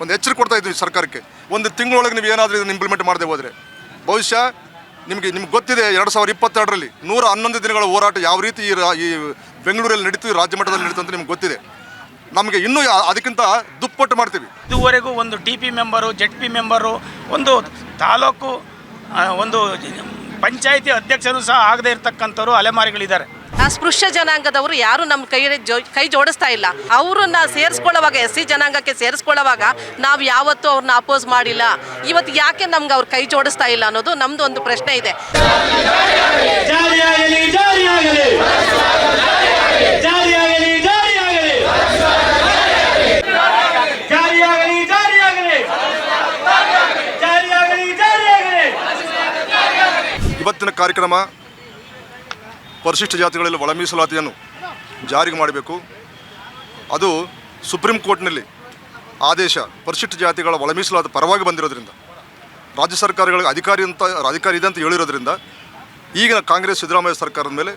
ಒಂದು ಎಚ್ಚರಿಕೆ ಕೊಡ್ತಾ ಇದ್ವಿ ಸರ್ಕಾರಕ್ಕೆ. ಒಂದು ತಿಂಗಳೊಳಗೆ ನೀವು ಏನಾದರೂ ಇದನ್ನು ಇಂಪ್ಲಿಮೆಂಟ್ ಮಾಡದೆ ಹೋದರೆ. ಬಹುಶಃ ನಿಮಗೆ, ನಿಮ್ಗೆ ಗೊತ್ತಿದೆ ಎರಡು ಸಾವಿರದ ಇಪ್ಪತ್ತೆರಡರಲ್ಲಿ ನೂರ ಹನ್ನೊಂದು ದಿನಗಳ ಹೋರಾಟ ಯಾವ ರೀತಿ ಈ ಈ ಬೆಂಗಳೂರಲ್ಲಿ ನಡೀತು ರಾಜ್ಯ ಮಟ್ಟದಲ್ಲಿ ನಡೀತು ಅಂತ ನಿಮ್ಗೆ ಗೊತ್ತಿದೆ. ನಮಗೆ ಇನ್ನೂ ಅದಕ್ಕಿಂತ ದುಪ್ಪಟ್ಟು ಮಾಡ್ತೀವಿ. ಇದುವರೆಗೂ ಒಂದು T P member, Z P member, ಒಂದು ತಾಲೂಕು ಒಂದು ಪಂಚಾಯಿತಿ ಅಧ್ಯಕ್ಷರು ಸಹ ಆಗದೇ ಇರತಕ್ಕಂಥವ್ರು ಅಲೆಮಾರಿಗಳಿದ್ದಾರೆ. ಅಸ್ಪೃಶ್ಯ ಜನಾಂಗದವರು ಯಾರು ನಮ್ಮ ಕೈ ಜೋ ಕೈ ಜೋಡಿಸ್ತಾ ಇಲ್ಲ. ಅವ್ರನ್ನ ಸೇರಿಸ್ಕೊಳ್ಳೋವಾಗ ಎಸ್ ಸಿ ಜನಾಂಗಕ್ಕೆ ಸೇರಿಸ್ಕೊಳ್ಳೋವಾಗ ನಾವು ಯಾವತ್ತೂ ಅವ್ರನ್ನ ಅಪೋಸ್ ಮಾಡಿಲ್ಲ. ಇವತ್ತು ಯಾಕೆ ನಮ್ಗೆ ಅವ್ರ ಕೈ ಜೋಡಿಸ್ತಾ ಇಲ್ಲ ಅನ್ನೋದು ನಮ್ದು ಒಂದು ಪ್ರಶ್ನೆ ಇದೆ. ಇವತ್ತಿನ ಜಾರಿಯಾಗಲಿ ಪರಿಶಿಷ್ಟ ಜಾತಿಗಳಲ್ಲಿ ಒಳ ಮೀಸಲಾತಿಯನ್ನು ಜಾರಿಗೆ ಮಾಡಬೇಕು. ಅದು ಸುಪ್ರೀಂ ಕೋರ್ಟ್ನಲ್ಲಿ ಆದೇಶ ಪರಿಶಿಷ್ಟ ಜಾತಿಗಳ ಒಳ ಮೀಸಲಾತಿ ಪರವಾಗಿ ಬಂದಿರೋದ್ರಿಂದ, ರಾಜ್ಯ ಸರ್ಕಾರಗಳಿಗೆ ಅಧಿಕಾರಿ ಅಂತ, ಅಧಿಕಾರಿ ಇದೆ ಅಂತ ಹೇಳಿರೋದ್ರಿಂದ, ಈಗಿನ ಕಾಂಗ್ರೆಸ್ ಸಿದ್ದರಾಮಯ್ಯ ಸರ್ಕಾರದ ಮೇಲೆ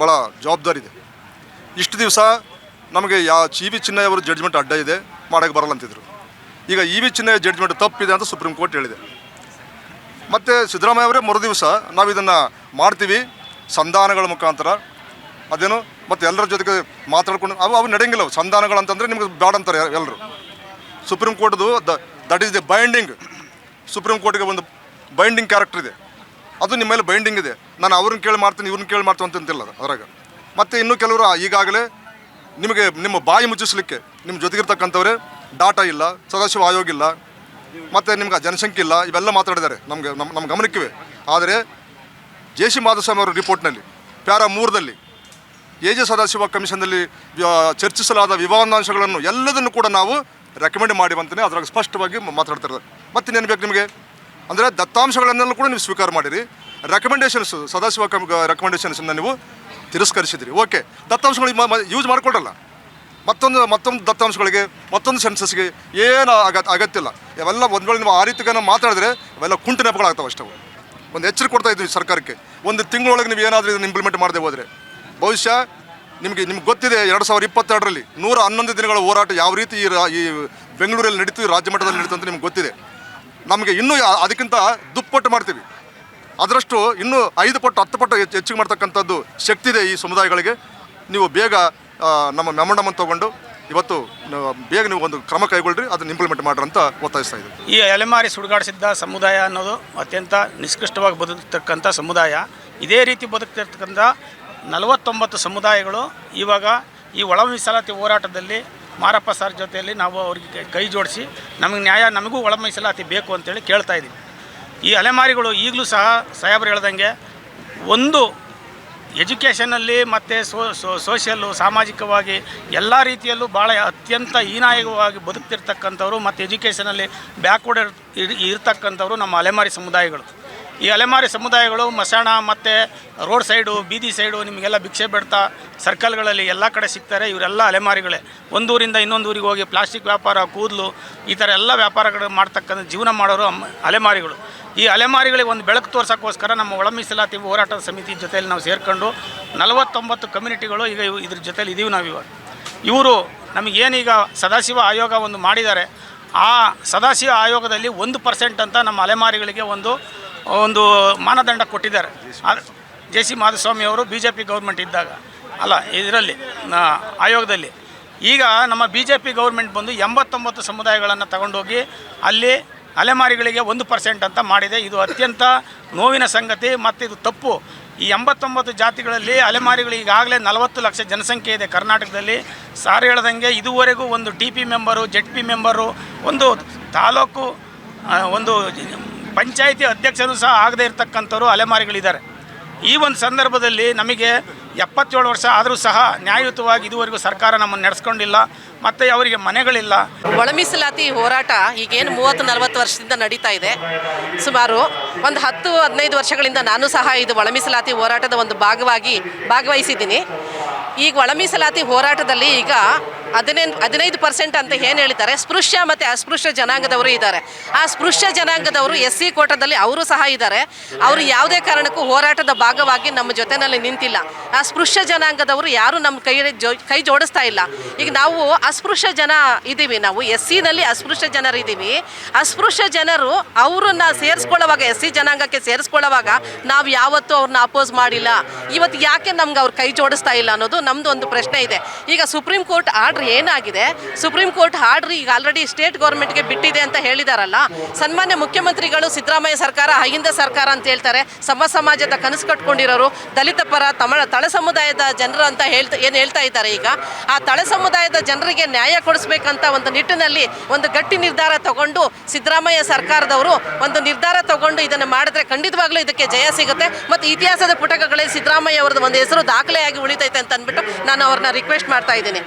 ಭಾಳ ಜವಾಬ್ದಾರಿ ಇದೆ. ಇಷ್ಟು ದಿವಸ ನಮಗೆ ಯಾ ಇ ವಿ ಚಿನ್ನಯ್ಯವರು ಜಡ್ಜ್ಮೆಂಟ್ ಅಡ್ಡ ಇದೆ, ಮಾಡೋಕ್ಕೆ ಬರಲ್ಲ ಅಂತಿದ್ರು. ಈಗ ಇ ವಿ ಚಿನ್ನಯ್ಯ ಜಡ್ಜ್ಮೆಂಟ್ ತಪ್ಪಿದೆ ಅಂತ ಸುಪ್ರೀಂ ಕೋರ್ಟ್ ಹೇಳಿದೆ. ಮತ್ತು ಸಿದ್ದರಾಮಯ್ಯ ಅವರೇ ಮರು ದಿವಸ ನಾವು ಇದನ್ನು ಮಾಡ್ತೀವಿ. ಸಂಧಾನಗಳ ಮುಖಾಂತರ ಅದೇನು ಮತ್ತು ಎಲ್ಲರ ಜೊತೆಗೆ ಮಾತಾಡ್ಕೊಂಡು ಅವು ಅವು ನಡೆಯಂಗಿಲ್ಲ ಸಂಧಾನಗಳು ಅಂತಂದರೆ ನಿಮಗೆ ಬೇಡ ಅಂತಾರೆ ಎಲ್ಲರೂ supreme ಕೋರ್ಟ್ದು the that is the binding supreme ಕೋರ್ಟ್ಗೆ ಒಂದು ಬೈಂಡಿಂಗ್ ಕ್ಯಾರೆಕ್ಟರ್ ಇದೆ. ಅದು ನಿಮ್ಮ ಮೇಲೆ ಬೈಂಡಿಂಗ್ ಇದೆ. ನಾನು ಅವ್ರನ್ನ ಕೇಳಿ ಮಾಡ್ತೀನಿ, ಇವ್ರನ್ನ ಕೇಳಿ ಮಾಡ್ತೀನಿ ಅಂತಿಲ್ಲ ಅದು ಅದ್ರಾಗ. ಮತ್ತು ಇನ್ನೂ ಕೆಲವರು ಈಗಾಗಲೇ ನಿಮಗೆ ನಿಮ್ಮ ಬಾಯಿ ಮುಚ್ಚಿಸ್ಲಿಕ್ಕೆ ನಿಮ್ಮ ಜೊತೆಗಿರ್ತಕ್ಕಂಥವ್ರೆ ಡಾಟಾ ಇಲ್ಲ ಸದಾಶಿವ ಆಯೋಗ ಇಲ್ಲ, ಮತ್ತು ನಿಮ್ಗೆ ಜನಸಂಖ್ಯೆ ಇಲ್ಲ, ಇವೆಲ್ಲ ಮಾತಾಡಿದ್ದಾರೆ ನಮಗೆ ನಮ್ಮ ನಮ್ಮ ಗಮನಕ್ಕಿವೆ. ಆದರೆ ಜೆ ಸಿ ಮಾಧುಸ್ವಾಮಿ ಅವರ ರಿಪೋರ್ಟ್ನಲ್ಲಿ, ಪ್ಯಾರ ಮೂರದಲ್ಲಿ ಎ ಜೆ ಸದಾಶಿವ ಕಮಿಷನ್ನಲ್ಲಿ ಚರ್ಚಿಸಲಾದ ವಿವಾದಾಂಶಗಳನ್ನು ಎಲ್ಲದನ್ನು ಕೂಡ ನಾವು ರೆಕಮೆಂಡ್ ಮಾಡಿವಂತಲೇ ಅದ್ರಾಗ ಸ್ಪಷ್ಟವಾಗಿ ಮಾತಾಡ್ತಾ ಮತ್ತಿನ್ನೇನು ಬೇಕು ನಿಮಗೆ? ಅಂದರೆ ದತ್ತಾಂಶಗಳನ್ನೆಲ್ಲ ಕೂಡ ನೀವು ಸ್ವೀಕಾರ ಮಾಡಿರಿ. ರೆಕಮೆಂಡೇಷನ್ಸ್ ಸದಾಶಿವ ಕಮ್ ರೆಕಮೆಂಡೇಷನ್ಸನ್ನು ನೀವು ತಿರಸ್ಕರಿಸಿದಿರಿ. ಓಕೆ ದತ್ತಾಂಶಗಳು ಯೂಸ್ ಮಾಡಿಕೊಡಲ್ಲ ಮತ್ತೊಂದು ಮತ್ತೊಂದು ದತ್ತಾಂಶಗಳಿಗೆ, ಮತ್ತೊಂದು ಸೆನ್ಸಸ್ಗೆ ಏನು ಅಗತ್ಯ ಅಗತ್ಯ ಇಲ್ಲ ಇವೆಲ್ಲ ಒಂದು ವೇಳೆ ನೀವು ಆ ರೀತಿಗೆ ಮಾತಾಡಿದ್ರೆ ಇವೆಲ್ಲ ಕುಂಟು ನೆಪಗಳಾಗ್ತವೆ ಅಷ್ಟವು ಒಂದು ಎಚ್ಚರಿಕೆ ಕೊಡ್ತಾ ಇದ್ವಿ ಸರ್ಕಾರಕ್ಕೆ. ಒಂದು ತಿಂಗಳೊಳಗೆ ನೀವು ಏನಾದರೂ ಇದನ್ನು ಇಂಪ್ಲಿಮೆಂಟ್ ಮಾಡದೆ ಹೋದರೆ. ಬಹುಶಃ ನಿಮಗೆ, ನಿಮ್ಗೆ ಗೊತ್ತಿದೆ ಎರಡು ಸಾವಿರದ ಇಪ್ಪತ್ತೆರಡರಲ್ಲಿ ನೂರ ಹನ್ನೊಂದು ದಿನಗಳ ಹೋರಾಟ ಯಾವ ರೀತಿ ಈ ಈ ಬೆಂಗಳೂರಲ್ಲಿ ನಡೀತು ರಾಜ್ಯ ಮಟ್ಟದಲ್ಲಿ ನಡೀತು ಅಂತ ನಿಮ್ಗೆ ಗೊತ್ತಿದೆ. ನಮಗೆ ಇನ್ನೂ ಅದಕ್ಕಿಂತ ದುಪ್ಪಟ್ಟು ಮಾಡ್ತೀವಿ. ಅದರಷ್ಟು ಇನ್ನೂ ಐದು ಪಟ್ಟು, ಹತ್ತು ಪಟ್ಟು ಹೆಚ್ಚು, ಹೆಚ್ಚಿಗೆ ಮಾಡ್ತಕ್ಕಂಥದ್ದು ಶಕ್ತಿ ಇದೆ ಈ ಸಮುದಾಯಗಳಿಗೆ. ನೀವು ಬೇಗ ನಮ್ಮ ಮೆಮಂಡಮನ್ನು ತಗೊಂಡು ಇವತ್ತು ಬೇಗ ನೀವು ಒಂದು ಕ್ರಮ ಕೈಗೊಳ್ಳ್ರಿ ಅದನ್ನು ಇಂಪ್ಲಿಮೆಂಟ್ ಮಾಡ್ರಿ ಅಂತ ಒತ್ತಾಯಿಸ್ತಾ ಇದ್ದೀವಿ ಈ ಅಲೆಮಾರಿ ಸುಡುಗಾಡಿಸಿದ್ದ ಸಮುದಾಯ ಅನ್ನೋದು ಅತ್ಯಂತ ನಿಷ್ಕೃಷ್ಟವಾಗಿ ಬದುಕ್ತಕ್ಕಂಥ ಸಮುದಾಯ. ಇದೇ ರೀತಿ ಬದುಕ್ತಿರ್ತಕ್ಕಂಥ ನಲವತ್ತೊಂಬತ್ತು ಸಮುದಾಯಗಳು ಇವಾಗ ಈ ಒಳ ಮೀಸಲಾತಿ ಹೋರಾಟದಲ್ಲಿ ಮಾರಪ್ಪ ಸರ್ ಜೊತೆಯಲ್ಲಿ ನಾವು ಅವ್ರಿಗೆ ಕೈ ಜೋಡಿಸಿ ನಮಗೆ ನ್ಯಾಯ, ನಮಗೂ ಒಳ ಮೀಸಲಾತಿ ಬೇಕು ಅಂತೇಳಿ ಕೇಳ್ತಾ ಇದ್ದೀವಿ. ಈ ಅಲೆಮಾರಿಗಳು ಈಗಲೂ ಸಹ ಸಾಹೇಬರು ಹೇಳ್ದಂಗೆ ಒಂದು ಎಜುಕೇಷನಲ್ಲಿ ಮತ್ತು ಸೋ ಸೋಷಿಯಲ್ಲು ಸಾಮಾಜಿಕವಾಗಿ ಎಲ್ಲ ರೀತಿಯಲ್ಲೂ ಭಾಳ ಅತ್ಯಂತ ಹೀನಾಯವಾಗಿ ಬದುಕ್ತಿರ್ತಕ್ಕಂಥವ್ರು ಮತ್ತು ಎಜುಕೇಷನಲ್ಲಿ ಬ್ಯಾಕ್ವರ್ಡ್ ಇರ್ತಕ್ಕಂಥವ್ರು ನಮ್ಮ ಅಲೆಮಾರಿ ಸಮುದಾಯಗಳು. ಈ ಅಲೆಮಾರಿ ಸಮುದಾಯಗಳು ಮಸಾಣ ಮತ್ತು ರೋಡ್ ಸೈಡು, ಬೀದಿ ಸೈಡು ನಿಮಗೆಲ್ಲ ಭಿಕ್ಷೆ ಬಿಡ್ತಾ ಸರ್ಕಲ್ಗಳಲ್ಲಿ ಎಲ್ಲ ಕಡೆ ಸಿಗ್ತಾರೆ. ಇವರೆಲ್ಲ ಅಲೆಮಾರಿಗಳೇ. ಒಂದೂರಿಂದ ಇನ್ನೊಂದು ಊರಿಗೆ ಹೋಗಿ ಪ್ಲಾಸ್ಟಿಕ್ ವ್ಯಾಪಾರ, ಕೂದಲು ಈ ಥರ ಎಲ್ಲ ವ್ಯಾಪಾರಗಳು ಮಾಡ್ತಕ್ಕಂಥ ಜೀವನ ಮಾಡೋರು ಅಲೆಮಾರಿಗಳು. ಈ ಅಲೆಮಾರಿಗಳಿಗೆ ಒಂದು ಬೆಳಕು ತೋರ್ಸೋಕ್ಕೋಸ್ಕರ ನಮ್ಮ ಒಳಮೀಸಲಾತಿ ಹೋರಾಟದ ಸಮಿತಿ ಜೊತೆಯಲ್ಲಿ ನಾವು ಸೇರಿಕೊಂಡು ನಲವತ್ತೊಂಬತ್ತು ಕಮ್ಯುನಿಟಿಗಳು ಈಗ ಇದ್ರ ಜೊತೇಲಿ ಇದ್ದೀವಿ ನಾವು ಇವಾಗ. ಇವರು ನಮಗೇನೀಗ ಸದಾಶಿವ ಆಯೋಗ ಒಂದು ಮಾಡಿದ್ದಾರೆ. ಆ ಸದಾಶಿವ ಆಯೋಗದಲ್ಲಿ ಒಂದು ಪರ್ಸೆಂಟ್ ಅಂತ ನಮ್ಮ ಅಲೆಮಾರಿಗಳಿಗೆ ಒಂದು ಒಂದು ಮಾನದಂಡ ಕೊಟ್ಟಿದ್ದಾರೆ. ಜೆ ಸಿ ಮಾಧುಸ್ವಾಮಿ ಅವರು ಬಿ ಜೆ ಪಿ ಗೌರ್ಮೆಂಟ್ ಇದ್ದಾಗ, ಅಲ್ಲ, ಇದರಲ್ಲಿ ಆಯೋಗದಲ್ಲಿ. ಈಗ ನಮ್ಮ ಬಿ ಜೆ ಪಿ ಗೌರ್ಮೆಂಟ್ ಬಂದು ಎಂಬತ್ತೊಂಬತ್ತು ಸಮುದಾಯಗಳನ್ನು ತಗೊಂಡೋಗಿ ಅಲ್ಲಿ ಅಲೆಮಾರಿಗಳಿಗೆ ಒಂದು ಪರ್ಸೆಂಟ್ ಅಂತ ಮಾಡಿದೆ. ಇದು ಅತ್ಯಂತ ನೋವಿನ ಸಂಗತಿ ಮತ್ತು ಇದು ತಪ್ಪು. ಈ ಎಂಬತ್ತೊಂಬತ್ತು ಜಾತಿಗಳಲ್ಲಿ ಅಲೆಮಾರಿಗಳು ಈಗಾಗಲೇ ನಲವತ್ತು ಲಕ್ಷ ಜನಸಂಖ್ಯೆ ಇದೆ ಕರ್ನಾಟಕದಲ್ಲಿ. ಸಾರ್ ಹೇಳ್ದಂಗೆ ಇದುವರೆಗೂ ಒಂದು T P member, Z P member, ಒಂದು ತಾಲೂಕು ಒಂದು ಪಂಚಾಯಿತಿ ಅಧ್ಯಕ್ಷರು ಸಹ ಆಗದೇ ಇರತಕ್ಕಂಥವ್ರು ಅಲೆಮಾರಿಗಳಿದ್ದಾರೆ. ಈ ಒಂದು ಸಂದರ್ಭದಲ್ಲಿ ನಮಗೆ ಎಪ್ಪತ್ತೇಳು ವರ್ಷ ಆದರೂ ಸಹ ನ್ಯಾಯಯುತವಾಗಿ ಇದುವರೆಗೂ ಸರ್ಕಾರ ನಮ್ಮನ್ನು ನಡೆಸ್ಕೊಂಡಿಲ್ಲ, ಮತ್ತು ಅವರಿಗೆ ಮನೆಗಳಿಲ್ಲ. ಒಳ ಮೀಸಲಾತಿ ಹೋರಾಟ ಈಗೇನು ಮೂವತ್ತು, ನಲವತ್ತು ವರ್ಷದಿಂದ ನಡೀತಾ ಇದೆ. ಸುಮಾರು ಒಂದು ಹತ್ತು, ಹದಿನೈದು ವರ್ಷಗಳಿಂದ ನಾನು ಸಹ ಇದು ಒಳ ಮೀಸಲಾತಿ ಹೋರಾಟದ ಒಂದು ಭಾಗವಾಗಿ ಭಾಗವಹಿಸಿದ್ದೀನಿ. ಈಗ ಒಳ ಮೀಸಲಾತಿ ಹೋರಾಟದಲ್ಲಿ ಈಗ ಹದಿನೈದು ಹದಿನೈದು ಪರ್ಸೆಂಟ್ ಅಂತ ಏನು ಹೇಳ್ತಾರೆ ಸ್ಪೃಶ್ಯ ಮತ್ತು ಅಸ್ಪೃಶ್ಯ ಜನಾಂಗದವರು ಇದ್ದಾರೆ. ಆ ಸ್ಪೃಶ್ಯ ಜನಾಂಗದವರು ಎಸ್ ಸಿ ಕೋಟದಲ್ಲಿ ಅವರು ಸಹ ಇದ್ದಾರೆ. ಅವರು ಯಾವುದೇ ಕಾರಣಕ್ಕೂ ಹೋರಾಟದ ಭಾಗವಾಗಿ ನಮ್ಮ ಜೊತೆನಲ್ಲಿ ನಿಂತಿಲ್ಲ. ಆ ಸ್ಪೃಶ್ಯ ಜನಾಂಗದವರು ಯಾರು ನಮ್ಮ ಕೈ ಕೈ ಜೋಡಿಸ್ತಾ ಇಲ್ಲ. ಈಗ ನಾವು ಅಸ್ಪೃಶ್ಯ ಜನ ಇದ್ದೀವಿ ನಾವು ಎಸ್ ಸಿನಲ್ಲಿ ಅಸ್ಪೃಶ್ಯ ಜನರು ಇದ್ದೀವಿ ಅಸ್ಪೃಶ್ಯ ಜನರು ಅವರನ್ನ ಸೇರಿಸ್ಕೊಳ್ಳೋವಾಗ, ಎಸ್ ಸಿ ಜನಾಂಗಕ್ಕೆ ಸೇರಿಸ್ಕೊಳ್ಳೋವಾಗ ನಾವು ಯಾವತ್ತೂ ಅವ್ರನ್ನ ಅಪೋಸ್ ಮಾಡಿಲ್ಲ. ಇವತ್ತು ಯಾಕೆ ನಮ್ಗೆ ಅವ್ರು ಕೈ ಜೋಡಿಸ್ತಾ ಇಲ್ಲ ಅನ್ನೋದು ನಮ್ಮದು ಒಂದು ಪ್ರಶ್ನೆ ಇದೆ. ಈಗ ಸುಪ್ರೀಂ ಕೋರ್ಟ್ ಆರ್ಡ್ರ್ ಏನಾಗಿದೆ? ಸುಪ್ರೀಂ ಕೋರ್ಟ್ ಹಾಡ್ರಿ ಈಗ ಆಲ್ರೆಡಿ ಸ್ಟೇಟ್ ಗೌರ್ಮೆಂಟ್ಗೆ ಬಿಟ್ಟಿದೆ ಅಂತ ಹೇಳಿದಾರಲ್ಲ, ಸನ್ಮಾನ್ಯ ಮುಖ್ಯಮಂತ್ರಿಗಳು ಸಿದ್ದರಾಮಯ್ಯ ಸರ್ಕಾರ, ಅಹಿಂದ ಸರ್ಕಾರ ಅಂತ ಹೇಳ್ತಾರೆ, ಸಮ ಸಮಾಜದ ಕನಸು ಕಟ್ಕೊಂಡಿರೋರು, ದಲಿತ ಪರ, ತಮಿಳ, ತಳ ಸಮುದಾಯದ ಜನರು ಅಂತ ಹೇಳ್ತಾ, ಏನು ಹೇಳ್ತಾ ಇದ್ದಾರೆ ಈಗ? ಆ ತಳ ಸಮುದಾಯದ ಜನರಿಗೆ ನ್ಯಾಯ ಕೊಡಿಸ್ಬೇಕಂತ ಒಂದು ನಿಟ್ಟಿನಲ್ಲಿ ಒಂದು ಗಟ್ಟಿ ನಿರ್ಧಾರ ತಗೊಂಡು ಸಿದ್ದರಾಮಯ್ಯ ಸರ್ಕಾರದವರು ಒಂದು ನಿರ್ಧಾರ ತಗೊಂಡು ಇದನ್ನು ಮಾಡಿದ್ರೆ ಖಂಡಿತವಾಗ್ಲೂ ಇದಕ್ಕೆ ಜಯ ಸಿಗುತ್ತೆ. ಮತ್ತು ಇತಿಹಾಸದ ಪುಟಕಗಳಲ್ಲಿ ಸಿದ್ದರಾಮಯ್ಯ ಅವ್ರದ್ದು ಒಂದು ಹೆಸರು ದಾಖಲೆಯಾಗಿ ಉಳಿತೈತೆ ಅಂತ ಅಂದ್ಬಿಟ್ಟು ನಾನು ಅವ್ರನ್ನ ರಿಕ್ವೆಸ್ಟ್ ಮಾಡ್ತಾ ಇದ್ದೀನಿ.